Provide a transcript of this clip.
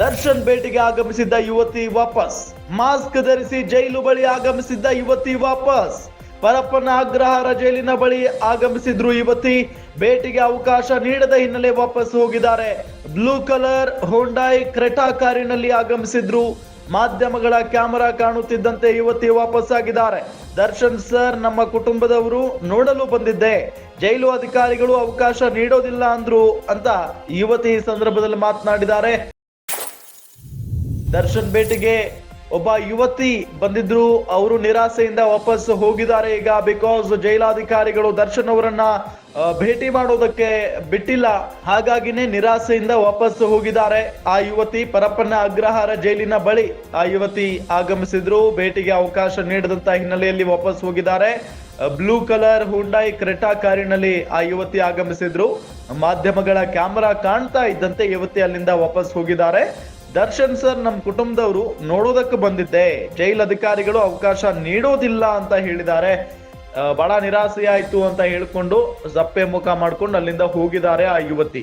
ದರ್ಶನ್ ಭೇಟಿಗೆ ಆಗಮಿಸಿದ್ದ ಯುವತಿ ವಾಪಸ್. ಮಾಸ್ಕ್ ಧರಿಸಿ ಜೈಲು ಬಳಿ ಆಗಮಿಸಿದ್ದ ಯುವತಿ ವಾಪಸ್. ಪರಪ್ಪನ ಅಗ್ರಹಾರ ಜೈಲಿನ ಬಳಿ ಆಗಮಿಸಿದ್ರು ಯುವತಿ. ಭೇಟಿಗೆ ಅವಕಾಶ ನೀಡದ ಹಿನ್ನೆಲೆ ವಾಪಸ್ ಹೋಗಿದ್ದಾರೆ. ಬ್ಲೂ ಕಲರ್ ಹೊಂಡಾಯ್ ಕ್ರೆಟಾ ಕಾರಿನಲ್ಲಿ ಆಗಮಿಸಿದ್ರು. ಮಾಧ್ಯಮಗಳ ಕ್ಯಾಮೆರಾ ಕಾಣುತ್ತಿದ್ದಂತೆ ಯುವತಿ ವಾಪಸ್ ಆಗಿದ್ದಾರೆ ದರ್ಶನ್ ಸರ್, ನಮ್ಮ ಕುಟುಂಬದವರು ನೋಡಲು ಬಂದಿದ್ದೆ. ಜೈಲು ಅಧಿಕಾರಿಗಳು ಅವಕಾಶ ನೀಡೋದಿಲ್ಲ ಅಂದ್ರು ಅಂತ ಯುವತಿ ಈ ಸಂದರ್ಭದಲ್ಲಿ ಮಾತನಾಡಿದ್ದಾರೆ. ದರ್ಶನ್ ಭೇಟಿಗೆ ಒಬ್ಬ ಯುವತಿ ಬಂದಿದ್ರು. ಅವರು ನಿರಾಸೆಯಿಂದ ವಾಪಸ್ ಹೋಗಿದ್ದಾರೆ. ಈಗ ಬಿಕಾಸ್ ಜೈಲಾಧಿಕಾರಿಗಳು ದರ್ಶನ್ ಅವರನ್ನ ಭೇಟಿ ಮಾಡೋದಕ್ಕೆ ಬಿಟ್ಟಿಲ್ಲ. ಹಾಗಾಗಿನೇ ನಿರಾಸೆಯಿಂದ ವಾಪಸ್ ಹೋಗಿದ್ದಾರೆ. ಆ ಯುವತಿ ಪರಪ್ಪನ ಅಗ್ರಹಾರ ಜೈಲಿನ ಬಳಿ ಆ ಯುವತಿ ಆಗಮಿಸಿದ್ರು. ಭೇಟಿಗೆ ಅವಕಾಶ ನೀಡದಂತ ಹಿನ್ನೆಲೆಯಲ್ಲಿ ವಾಪಸ್ ಹೋಗಿದ್ದಾರೆ. ಬ್ಲೂ ಕಲರ್ ಹುಂಡಾಯಿ ಕ್ರೆಟಾ ಕಾರಿನಲ್ಲಿ ಆ ಯುವತಿ ಆಗಮಿಸಿದ್ರು. ಮಾಧ್ಯಮಗಳ ಕ್ಯಾಮರಾ ಕಾಣ್ತಾ ಇದ್ದಂತೆ ಯುವತಿ ಅಲ್ಲಿಂದ ವಾಪಸ್ ಹೋಗಿದ್ದಾರೆ. ದರ್ಶನ್ ಸರ್ ನಮ್ಮ ಕುಟುಂಬದವರು ನೋಡೋದಕ್ಕೆ ಬಂದಿದ್ದೆ. ಜೈಲ್ ಅಧಿಕಾರಿಗಳು ಅವಕಾಶ ನೀಡೋದಿಲ್ಲ ಅಂತ ಹೇಳಿದ್ದಾರೆ. ಬಹಳ ನಿರಾಸೆ ಆಯ್ತು ಅಂತ ಹೇಳಿಕೊಂಡು ಸಪ್ಪೆ ಮುಖ ಮಾಡ್ಕೊಂಡು ಅಲ್ಲಿಂದ ಹೋಗಿದ್ದಾರೆ ಆ ಯುವತಿ.